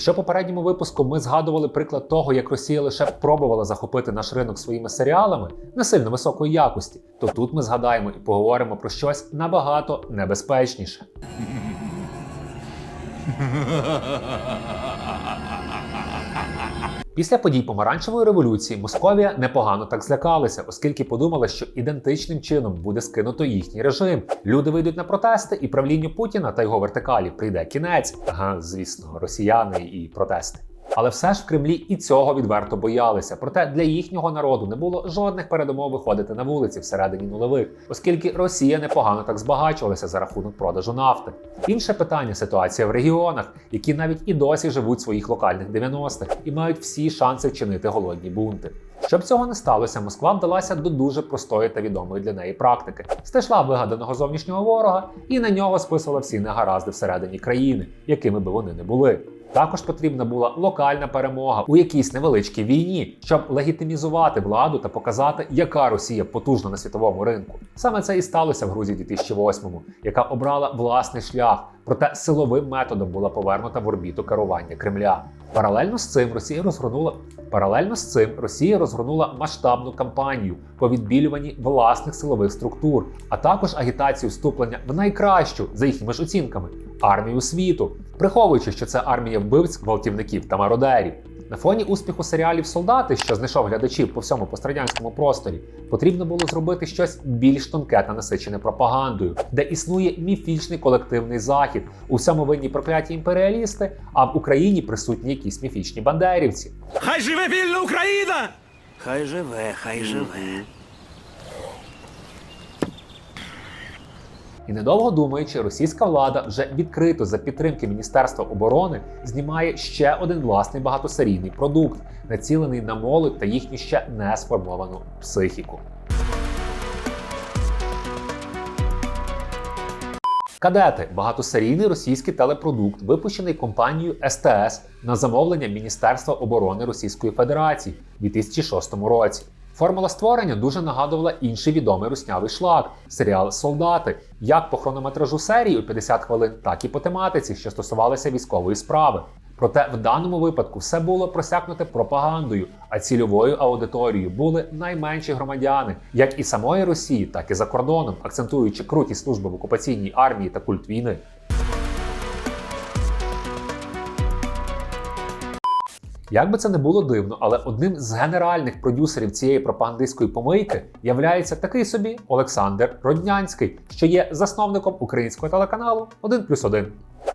В попередньому випуску ми згадували приклад того, як Росія лише пробувала захопити наш ринок своїми серіалами не сильно високої якості, то тут ми згадаємо і поговоримо про щось набагато небезпечніше. Після подій помаранчевої революції Московія непогано так злякалася, оскільки подумала, що ідентичним чином буде скинуто їхній режим. Люди вийдуть на протести, і правлінню Путіна та його вертикалі прийде кінець. Ага, звісно, росіяни і протести. Але все ж в Кремлі і цього відверто боялися. Проте для їхнього народу не було жодних передумов виходити на вулиці всередині нульових, оскільки Росія непогано так збагачувалася за рахунок продажу нафти. Інше питання ситуація в регіонах, які навіть і досі живуть в своїх локальних 90-х і мають всі шанси вчинити голодні бунти. Щоб цього не сталося, Москва вдалася до дуже простої та відомої для неї практики: стишла вигаданого зовнішнього ворога і на нього списувала всі негаразди всередині країни, якими би вони не були. Також потрібна була локальна перемога у якійсь невеличкій війні, щоб легітимізувати владу та показати, яка Росія потужна на світовому ринку. Саме це і сталося в Грузії 2008-му, яка обрала власний шлях, проте силовим методом була повернута в орбіту керування Кремля. Паралельно з цим Росія розгорнула паралельно з цим Росія розгорнула масштабну кампанію по відбілюванні власних силових структур, а також агітацію вступлення в найкращу за їхніми ж оцінками армію світу, приховуючи, що це армія вбивць, гвалтівників та мародерів. На фоні успіху серіалів Солдати, що знайшов глядачів по всьому пострадянському просторі, потрібно було зробити щось більш тонке та насичене пропагандою, де існує міфічний колективний захід. У всьому винні прокляті імперіалісти, а в Україні присутні якісь міфічні бандерівці. Хай живе вільна Україна! Хай живе, хай живе. І недовго думаючи, російська влада вже відкрито за підтримки Міністерства оборони знімає ще один власний багатосерійний продукт, націлений на молодь та їхню ще не сформовану психіку. Кадети багатосерійний російський телепродукт, випущений компанією СТС на замовлення Міністерства оборони Російської Федерації у 2006 році. Формула створення дуже нагадувала інший відомий руснявий шлак серіал Солдати, як по хронометражу серії у 50 хвилин, так і по тематиці, що стосувалися військової справи. Проте в даному випадку все було просякнуте пропагандою, а цільовою аудиторією були найменші громадяни, як і самої Росії, так і за кордоном, акцентуючи крутість служби в окупаційній армії та культ війни. Як би це не було дивно, але одним з генеральних продюсерів цієї пропагандистської помийки являється такий собі Олександр Роднянський, що є засновником українського телеканалу 1+,1.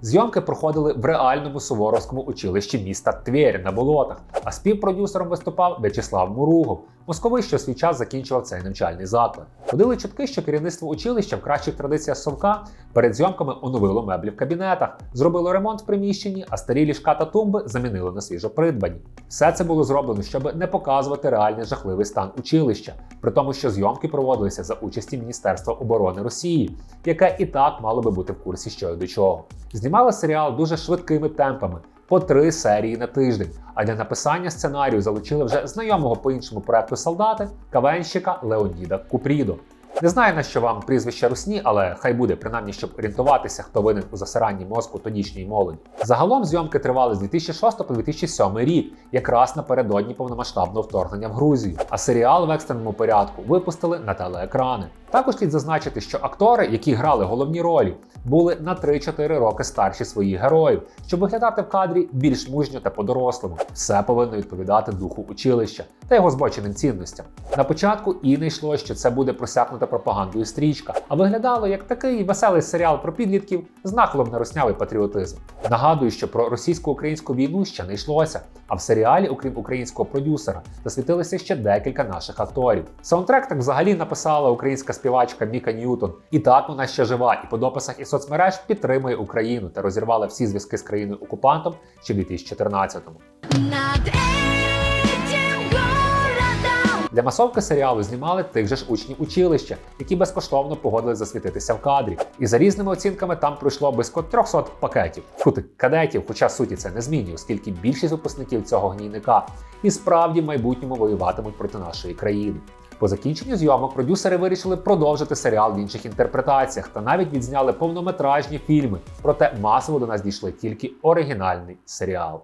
Зйомки проходили в реальному суворовському училищі міста Твєрі на болотах, а співпродюсером виступав В'ячеслав Муругов, московий, що свій час закінчував цей навчальний заклад. Ходили чутки, що керівництво училища в кращих традиціях совка перед зйомками оновило меблі в кабінетах, зробило ремонт в приміщенні, а старі ліжка та тумби замінили на свіжо придбані. Все це було зроблено, щоб не показувати реальний жахливий стан училища, при тому, що зйомки проводилися за участі Міністерства оборони Росії, яке і так мало би бути в курсі, що й до чого. Знімали серіал дуже швидкими темпами. По три серії на тиждень. А для написання сценарію залучили вже знайомого по іншому проекту солдати кавенщика Леоніда Купрідо. Не знаю на що вам прізвище русні, але хай буде принаймні, щоб орієнтуватися, хто винен у засиранні мозку тодішньої молоді. Загалом зйомки тривали з 2006 по 2007 рік, якраз напередодні повномасштабного вторгнення в Грузію. А серіал в екстреному порядку випустили на телеекрани. Також слід зазначити, що актори, які грали головні ролі, були на 3-4 роки старші своїх героїв, щоб виглядати в кадрі більш мужньо та по-дорослому. Все повинно відповідати духу училища та його збоченим цінностям. На початку і не йшло, що це буде просякнута пропагандою стрічка, а виглядало як такий веселий серіал про підлітків з нахилом на руснявий патріотизм. Нагадую, що про російсько-українську війну ще не йшлося, а в серіалі, окрім українського продюсера, засвітилися ще декілька наших акторів. Саундтрек так взагалі написала українська співачка Міка Ньютон. І так вона ще жива, і по дописах і соцмереж підтримує Україну та розірвала всі зв'язки з країною окупантом ще в 2014-му. Над этим городом Для масовки серіалу знімали тих же ж учнів училища, які безкоштовно погодились засвітитися в кадрі. І за різними оцінками там пройшло близько 300 пакетів. Фути кадетів, хоча суті це не змінює, оскільки більшість випускників цього гнійника і справді в майбутньому воюватимуть проти нашої країни. По закінченню зйомок продюсери вирішили продовжити серіал в інших інтерпретаціях та навіть відзняли повнометражні фільми. Проте масово до нас дійшли тільки оригінальний серіал.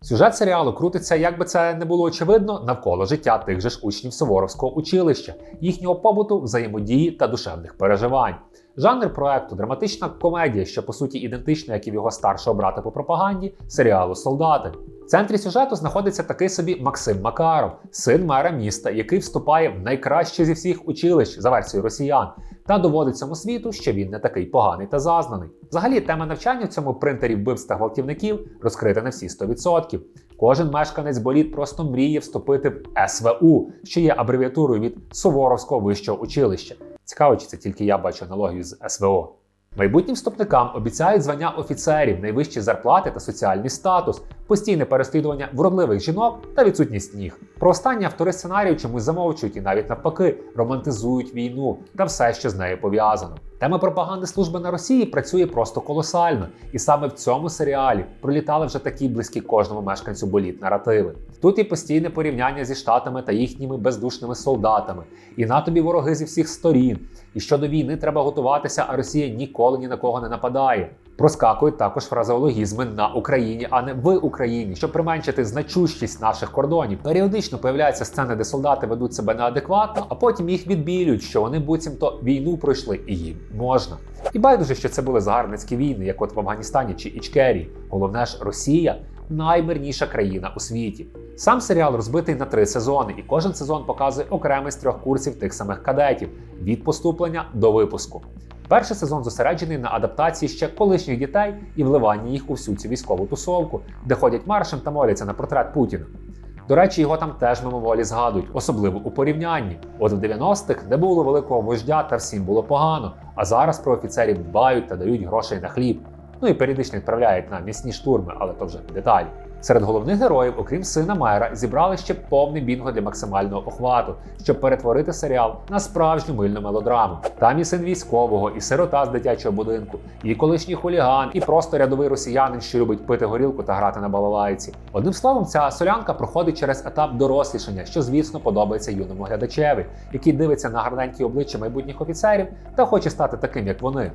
Сюжет серіалу крутиться, як би це не було очевидно, навколо життя тих же ж учнів Суворовського училища, їхнього побуту, взаємодії та душевних переживань. Жанр проекту драматична комедія, що по суті ідентична, як і в його старшого брата по пропаганді, серіалу Солдати. В центрі сюжету знаходиться такий собі Максим Макаров, син мера міста, який вступає в найкраще зі всіх училищ за версією росіян, та доводить цьому світу, що він не такий поганий та зазнаний. Взагалі, тема навчання в цьому принтері вбивств та гвалтівників розкрита на всі 100%. Кожен мешканець боліт просто мріє вступити в СВУ, що є абревіатурою від Суворовського вищого училища. Цікаво, чи це тільки я бачу аналогію з СВО. Майбутнім вступникам обіцяють звання офіцерів, найвищі зарплати та соціальний статус, постійне переслідування вродливих жінок та відсутність ніг. Про останні автори сценарію чомусь замовчують і навіть навпаки романтизують війну та все, що з нею пов'язано. Тема пропаганди служби на Росії працює просто колосально, і саме в цьому серіалі пролітали вже такі близькі кожному мешканцю боліт наративи. Тут і постійне порівняння зі штатами та їхніми бездушними солдатами, і на тобі вороги зі всіх сторін. І щодо війни треба готуватися, а Росія ніколи ні на кого не нападає. Проскакують також фразеологізми на Україні, а не в Україні, щоб применшити значущість наших кордонів. Періодично появляються сцени, де солдати ведуть себе неадекватно, а потім їх відбілюють, що вони буцімто війну пройшли і їм можна. І байдуже, що це були загарбницькі війни, як от в Афганістані чи Ічкерії. Головне ж, Росія наймирніша країна у світі. Сам серіал розбитий на три сезони, і кожен сезон показує окремий з трьох курсів тих самих кадетів від поступлення до випуску. Перший сезон зосереджений на адаптації ще колишніх дітей і вливанні їх у всю цю військову тусовку, де ходять маршем та моляться на портрет Путіна. До речі, його там теж мимоволі згадують, особливо у порівнянні. От в 90-х не було великого вождя та всім було погано. А зараз про офіцерів дбають та дають грошей на хліб. Ну і періодично відправляють на м'ясні штурми, але то вже деталі. Серед головних героїв, окрім сина мера, зібрали ще повний бінго для максимального охвату, щоб перетворити серіал на справжню мильну мелодраму. Там і син військового, і сирота з дитячого будинку, і колишній хуліган, і просто рядовий росіянин, що любить пити горілку та грати на балалайці. Одним словом, ця солянка проходить через етап дорослішання, що звісно подобається юному глядачеві, який дивиться на гарненькі обличчя майбутніх офіцерів та хоче стати таким, як вони.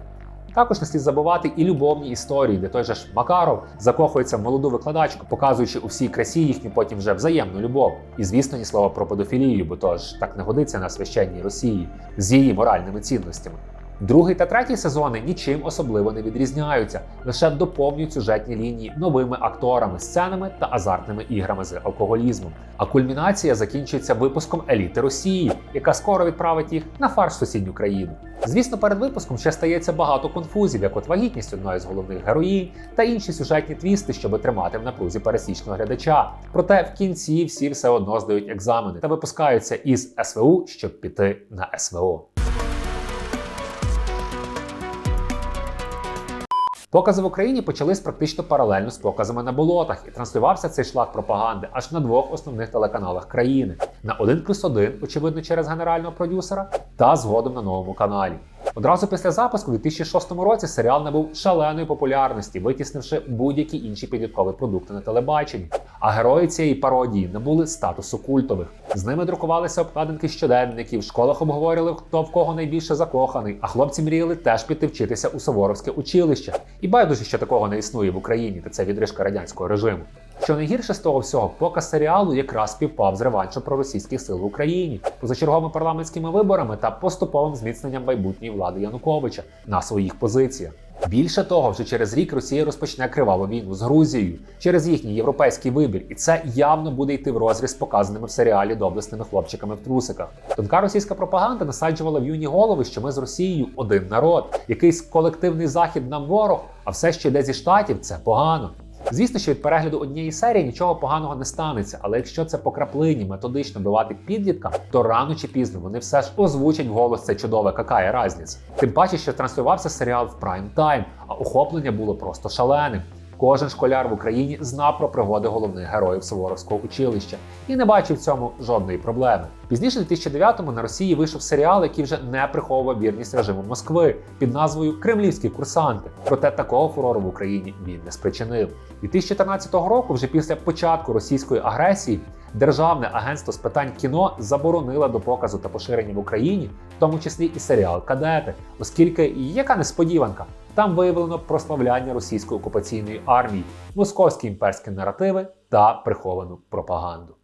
Також не слід забувати і любовні історії, де той же ж Макаров закохується в молоду викладачку, показуючи у всій красі їхню потім вже взаємну любов. І звісно, ні слова про педофілію, бо то ж так не годиться на священній Росії з її моральними цінностями. Другий та третій сезони нічим особливо не відрізняються, лише доповнюють сюжетні лінії новими акторами, сценами та азартними іграми з алкоголізмом. А кульмінація закінчується випуском еліти Росії, яка скоро відправить їх на фарш сусідню країну. Звісно, перед випуском ще стається багато конфузів, як от вагітність одної з головних героїнь та інші сюжетні твісти, щоб тримати в напрузі пересічного глядача. Проте в кінці всі все одно здають екзамени та випускаються із СВУ, щоб піти на СВО. Покази в Україні почались практично паралельно з показами на болотах, і транслювався цей шлак пропаганди аж на двох основних телеканалах країни: на 1 плюс 1, очевидно, через генерального продюсера, та згодом на новому каналі. Одразу після запуску у 2006 році серіал набув шаленої популярності, витіснивши будь-які інші підліткові продукти на телебаченні. А герої цієї пародії набули статусу культових. З ними друкувалися обкладинки щоденників, в школах обговорювали, хто в кого найбільше закоханий, а хлопці мріяли теж піти вчитися у Суворовське училище. І байдуже, що такого не існує в Україні, та це відрижка радянського режиму. Що найгірше з того всього, показ серіалу якраз співпав з реваншем проросійських сил в Україні, позачерговими парламентськими виборами та поступовим зміцненням майбутньої влади Януковича на своїх позиціях. Більше того, вже через рік Росія розпочне криваву війну з Грузією через їхній європейський вибір, і це явно буде йти в розріз з показаними в серіалі доблесними хлопчиками в трусиках. Тонка російська пропаганда насаджувала в юні голови, що ми з Росією один народ, якийсь колективний захід нам ворог, а все, що йде зі штатів, це погано. Звісно, що від перегляду однієї серії нічого поганого не станеться, але якщо це по краплині методично бивати підлітка, то рано чи пізно вони все ж озвучать голос це чудове какая разниця. Тим паче, що транслювався серіал в прайм тайм, а охоплення було просто шаленим. Кожен школяр в Україні знав про пригоди головних героїв Суворовського училища і не бачив в цьому жодної проблеми. Пізніше, в 2009-му на Росії вийшов серіал, який вже не приховував вірність режиму Москви під назвою Кремлівські курсанти. Проте такого фурору в Україні він не спричинив. 2014 року, вже після початку російської агресії, Державне агентство з питань кіно заборонило до показу та поширення в Україні, в тому числі і серіал Кадети, оскільки яка несподіванка, там виявлено прославляння російської окупаційної армії, московські імперські наративи та приховану пропаганду.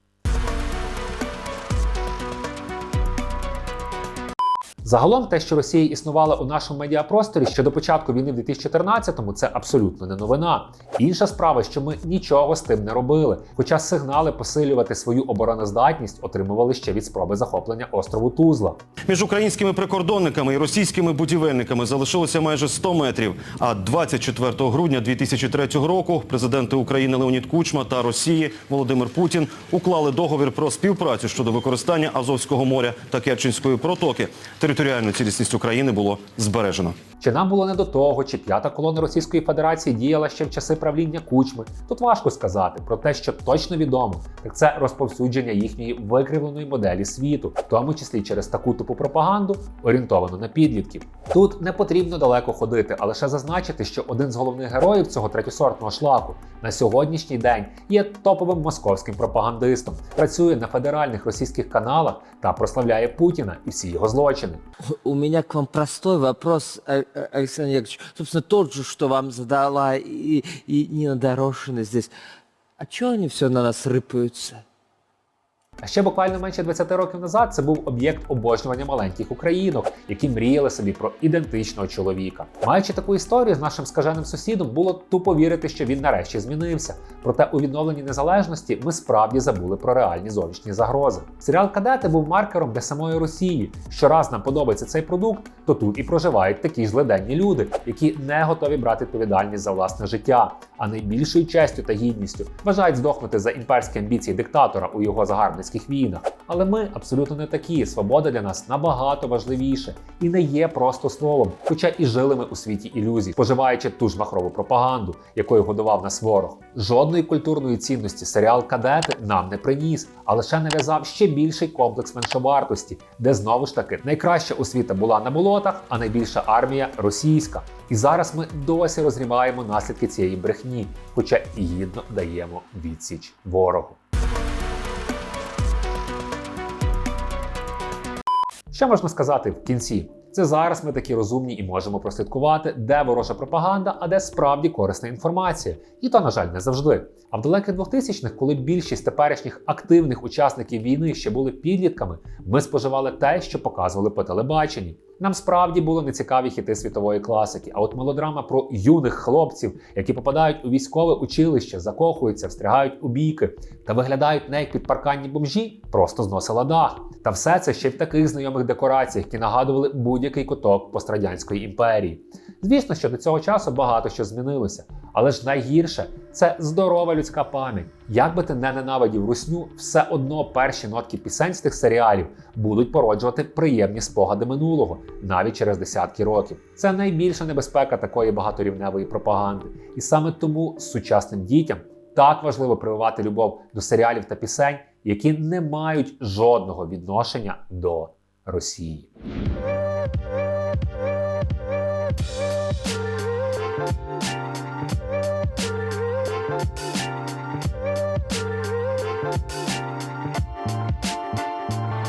Загалом, те, що Росія існувала у нашому медіапросторі ще до початку війни в 2014-му, це абсолютно не новина. Інша справа, що ми нічого з тим не робили. Хоча сигнали посилювати свою обороноздатність отримували ще від спроби захоплення острову Тузла. Між українськими прикордонниками і російськими будівельниками залишилося майже 100 метрів. А 24 грудня 2003 року президенти України Леонід Кучма та Росії Володимир Путін уклали договір про співпрацю щодо використання Азовського моря та Керченської протоки. Територіальну цілісність України було збережено. Чи нам було не до того, чи п'ята колона Російської Федерації діяла ще в часи правління кучми? Тут важко сказати. Про те, що точно відомо, так це розповсюдження їхньої викривленої моделі світу, в тому числі через таку типу пропаганду, орієнтовану на підлітків. Тут не потрібно далеко ходити, а лише зазначити, що один з головних героїв цього третьосортного шлаку на сьогоднішній день є топовим московським пропагандистом, працює на федеральних російських каналах та прославляє Путіна і всі його злочини. У меня к вам простой вопрос, А- Александр Яковлевич. Собственно, тот же, что вам задала и, и Нина Дорошина здесь. А чего они все на нас рыпаются? А ще буквально менше 20 років назад це був об'єкт обожнювання маленьких українок, які мріяли собі про ідентичного чоловіка. Маючи таку історію з нашим скаженим сусідом, було тупо вірити, що він нарешті змінився. Проте у відновленні незалежності ми справді забули про реальні зовнішні загрози. Серіал Кадети був маркером для самої Росії. Щораз нам подобається цей продукт, то тут і проживають такі злиденні люди, які не готові брати відповідальність за власне життя, а найбільшою честю та гідністю бажають здохнути за імперські амбіції диктатора у його загарбницьких війнах. Але ми абсолютно не такі. Свобода для нас набагато важливіше і не є просто словом, хоча і жили ми у світі ілюзій, споживаючи ту ж махрову пропаганду, якою годував нас ворог. Жодної культурної цінності серіал Кадети нам не приніс, а лише нав'язав ще більший комплекс меншовартості, де знову ж таки найкраща освіта була на болотах, а найбільша армія російська. І зараз ми досі розріваємо наслідки цієї брехні, хоча і гідно даємо відсіч ворогу. Що можна сказати в кінці? Це зараз ми такі розумні і можемо прослідкувати, де ворожа пропаганда, а де справді корисна інформація. І то, на жаль, не завжди. А в далеких 2000-х, коли більшість теперішніх активних учасників війни ще були підлітками, ми споживали те, що показували по телебаченні. Нам справді були нецікаві хіти світової класики. А от мелодрама про юних хлопців, які попадають у військове училище, закохуються, встрягають у бійки та виглядають не як підпарканні бомжі, просто зносила дах. Та все це ще в таких знайомих декораціях, які нагадували будь-який куток пострадянської імперії. Звісно, що до цього часу багато що змінилося, але ж найгірше це здорова людська пам'ять. Як би ти не ненавидів русню, все одно перші нотки пісень з тих серіалів будуть породжувати приємні спогади минулого, навіть через десятки років. Це найбільша небезпека такої багаторівневої пропаганди. І саме тому сучасним дітям так важливо прививати любов до серіалів та пісень, які не мають жодного відношення до Росії.